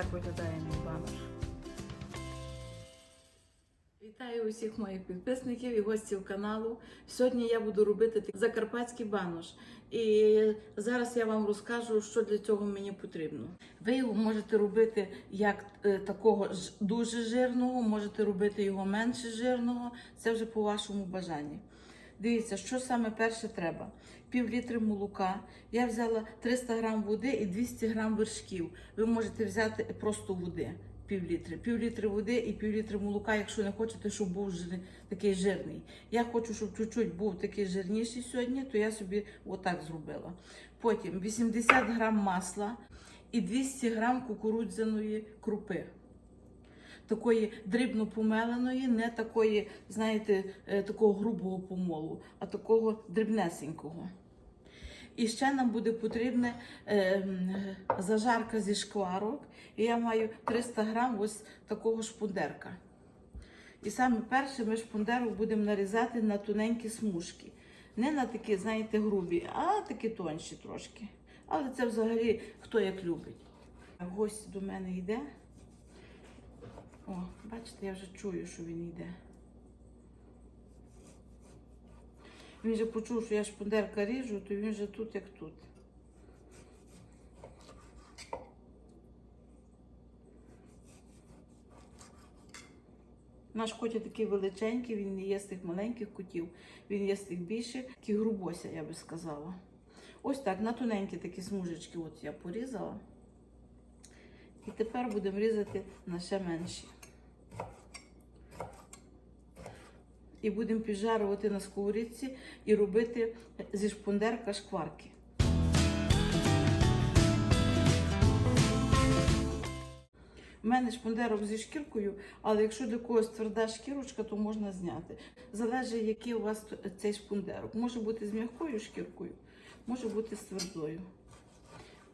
так виглядає мій банош. Вітаю усіх моїх підписників і гостів каналу. Сьогодні я буду робити закарпатський банош. І зараз я вам розкажу, що для цього мені потрібно. Ви його можете робити як е, такого ж- дуже жирного, можете робити його менше жирного. Це вже по вашому бажанні. Дивіться, що саме перше треба. Пів літри молока. Я взяла 300 грам води і 200 грам вершків. Ви можете взяти просто води. Пів літри. Пів літри води і пів літри молока, якщо не хочете, щоб був жир- такий жирний. Я хочу, щоб чуть-чуть був такий жирніший сьогодні, то я собі отак зробила. Потім 80 грам масла і 200 грам кукурудзяної крупи такої дрібно помеленої, не такої, знаєте, е, такого грубого помолу, а такого дрібнесенького. І ще нам буде потрібна е, зажарка зі шкварок. І я маю 300 грам ось такого шпундерка. І саме перше ми шпундерок будемо нарізати на тоненькі смужки. Не на такі, знаєте, грубі, а такі тонші трошки. Але це взагалі хто як любить. Гость до мене йде. О, бачите, я вже чую, що він йде. Він же почув, що я шпундерка ріжу, то він вже тут, як тут. Наш котя такий величенький, він не є з тих маленьких котів, він є з тих більших, такий грубося, я би сказала. Ось так, на тоненькі такі смужечки от я порізала. І тепер будемо різати на ще менші. І будемо піджарувати на сковорідці і робити зі шпундерка шкварки. У мене шпундерок зі шкіркою, але якщо для когось тверда шкірочка, то можна зняти. Залежить, який у вас цей шпундерок. Може бути з м'якою шкіркою, може бути з твердою.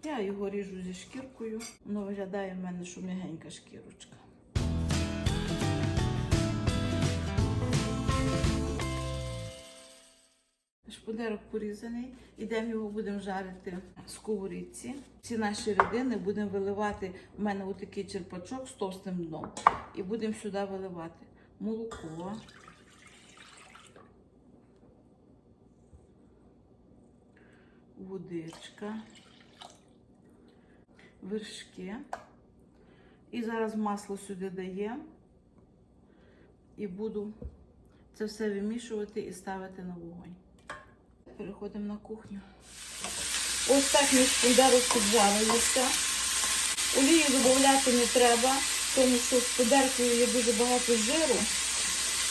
Я його ріжу зі шкіркою. Воно виглядає в мене, що м'ягенька шкірочка. Шпудерок порізаний, ідемо його будемо жарити в сковорідці. Ці наші рідини будемо виливати. У мене отакий черпачок з товстим дном. І будемо сюди виливати молоко. Водичка, вершки. І зараз масло сюди даємо. І буду це все вимішувати і ставити на вогонь. Переходимо на кухню. Ось так мій шпундерок піджарилися. Олії додати не треба, тому що в шпундеркою є дуже багато жиру.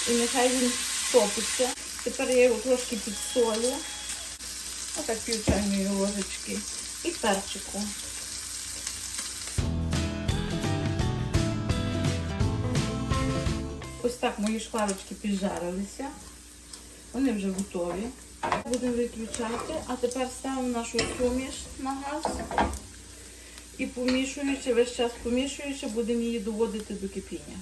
І нехай він топиться. Тепер я його трошки підсолю. Отак пів чайної ложечки. І перчику. Ось так мої шкварочки піджарилися. Вони вже готові. Будемо виключати, а тепер ставимо нашу суміш на газ і помішуючи, весь час помішуючи, будемо її доводити до кипіння.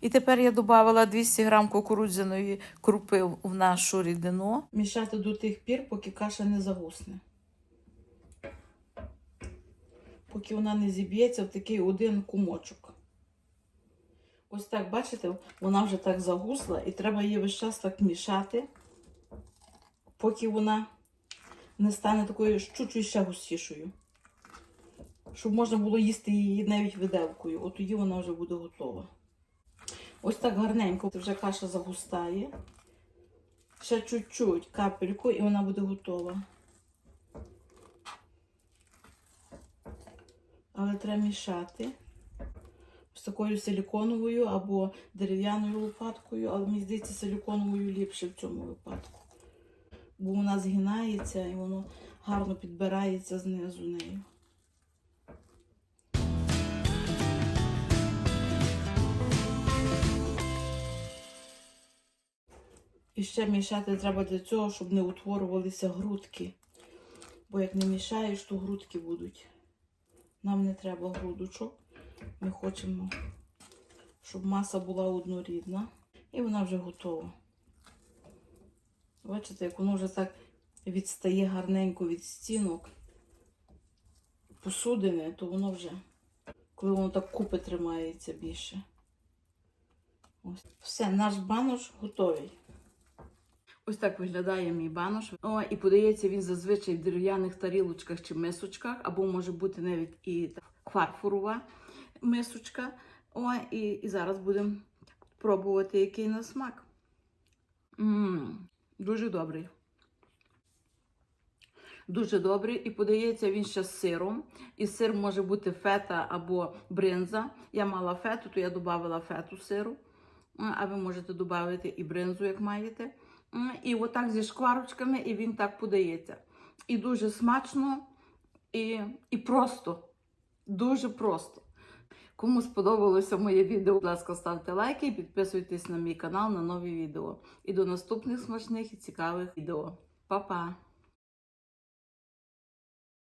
І тепер я додала 200 грам кукурудзяної крупи в нашу рідину. Мішати до тих пір, поки каша не загусне. Поки вона не зіб'ється в такий один кумочок. Ось так, бачите, вона вже так загусла, і треба її весь час так мішати, поки вона не стане такою чуть-чуть ще густішою. Щоб можна було їсти її навіть виделкою. От тоді вона вже буде готова. Ось так гарненько вже каша загустає. Ще чуть-чуть капельку, і вона буде готова. Але треба мішати з такою силіконовою або дерев'яною лопаткою, але мені здається, силіконовою ліпше в цьому випадку. Бо вона згинається і воно гарно підбирається знизу нею. І ще мішати треба для цього, щоб не утворювалися грудки. Бо як не мішаєш, то грудки будуть. Нам не треба грудочок. Ми хочемо, щоб маса була однорідна. І вона вже готова. Бачите, як воно вже так відстає гарненько від стінок. посудини, то воно вже, коли воно так купи тримається більше. Ось. Все, наш банош готовий. Ось так виглядає мій банош. О, і подається він зазвичай в дерев'яних тарілочках чи мисочках, або може бути навіть і фарфорова мисочка. О, і, і зараз будемо пробувати, який на смак. М, дуже добрий. Дуже добрий і подається він ще з сиром. І сир може бути фета або бринза. Я мала фету, то я додавала фету сиру. А ви можете додати і бринзу, як маєте. І отак зі шкварочками, і він так подається. І дуже смачно, і, і просто. Дуже просто. Кому сподобалося моє відео, будь ласка, ставте лайки і підписуйтесь на мій канал на нові відео. І до наступних смачних і цікавих відео. Па-па!